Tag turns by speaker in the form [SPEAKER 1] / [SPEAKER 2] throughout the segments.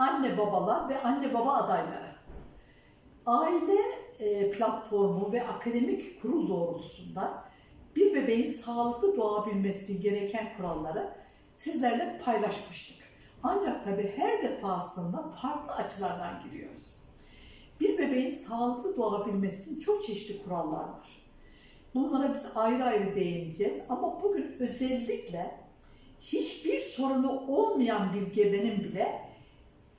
[SPEAKER 1] anne babalar ve anne baba adayları. Aile e, platformu ve akademik kurul doğrultusunda bir bebeğin sağlıklı doğabilmesi gereken kuralları sizlerle paylaşmıştık. Ancak tabii her defasında farklı açılardan giriyoruz. Bir bebeğin sağlıklı doğabilmesi için çok çeşitli kurallar var. Bunlara biz ayrı ayrı değineceğiz ama bugün özellikle hiçbir sorunu olmayan bir gebenin bile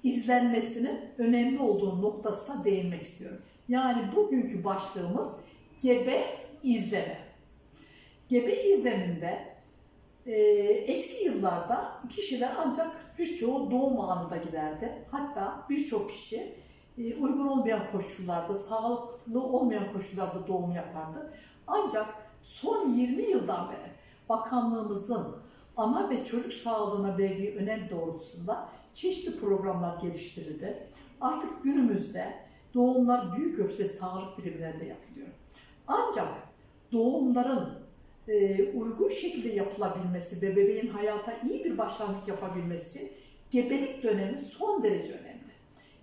[SPEAKER 1] izlenmesinin önemli olduğu noktasına değinmek istiyorum. Yani bugünkü başlığımız gebe izleme. Gebe izleminde e, eski yıllarda kişiler ancak birçoğu doğum anında giderdi. Hatta birçok kişi e, uygun olmayan koşullarda, sağlıklı olmayan koşullarda doğum yapardı. Ancak son 20 yıldan beri bakanlığımızın ana ve çocuk sağlığına verdiği önem doğrultusunda çeşitli programlar geliştirildi. Artık günümüzde doğumlar büyük ölçüde sağlık birimlerinde yapılıyor. Ancak doğumların e, uygun şekilde yapılabilmesi ve bebeğin hayata iyi bir başlangıç yapabilmesi için gebelik dönemi son derece önemli.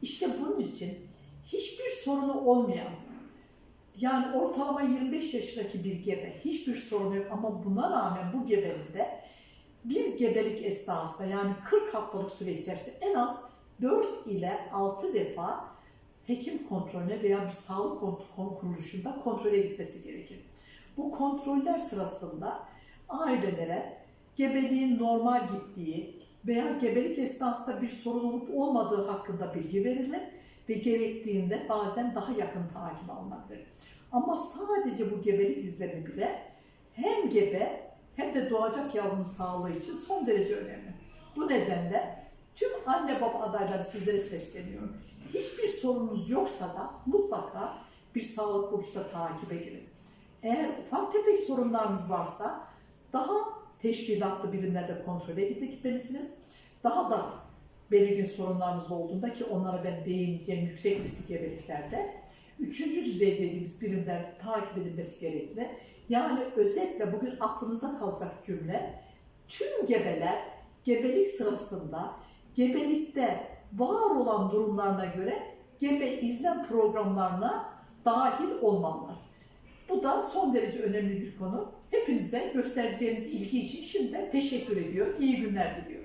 [SPEAKER 1] İşte bunun için hiçbir sorunu olmayan, yani ortalama 25 yaşındaki bir gebe hiçbir sorunu yok ama buna rağmen bu gebenin de bir gebelik esnasında yani 40 haftalık süre içerisinde en az 4 ile 6 defa hekim kontrolüne veya bir sağlık kuruluşunda kontrole gitmesi gerekir. Bu kontroller sırasında ailelere gebeliğin normal gittiği veya gebelik esnasında bir sorun olup olmadığı hakkında bilgi verilir ve gerektiğinde bazen daha yakın takip alınabilir. Ama sadece bu gebelik izlemi bile hem gebe hem de doğacak yavrunun sağlığı için son derece önemli. Bu nedenle tüm anne baba adayları sizlere sesleniyorum. Hiçbir sorununuz yoksa da mutlaka bir sağlık kuruluşuna takibe girin. Eğer ufak tefek sorunlarınız varsa daha teşkilatlı birimlerde kontrole gitmelisiniz. Daha da belirgin sorunlarınız olduğunda ki onlara ben değineceğim yüksek riskli gebeliklerde üçüncü düzey dediğimiz birimlerde takip edilmesi gerekli. Yani özetle bugün aklınızda kalacak cümle tüm gebeler gebelik sırasında gebelikte var olan durumlarına göre gebe izlem programlarına dahil olmalılar. Bu da son derece önemli bir konu. Hepinize göstereceğiniz ilgi için şimdiden teşekkür ediyorum. İyi günler diliyorum.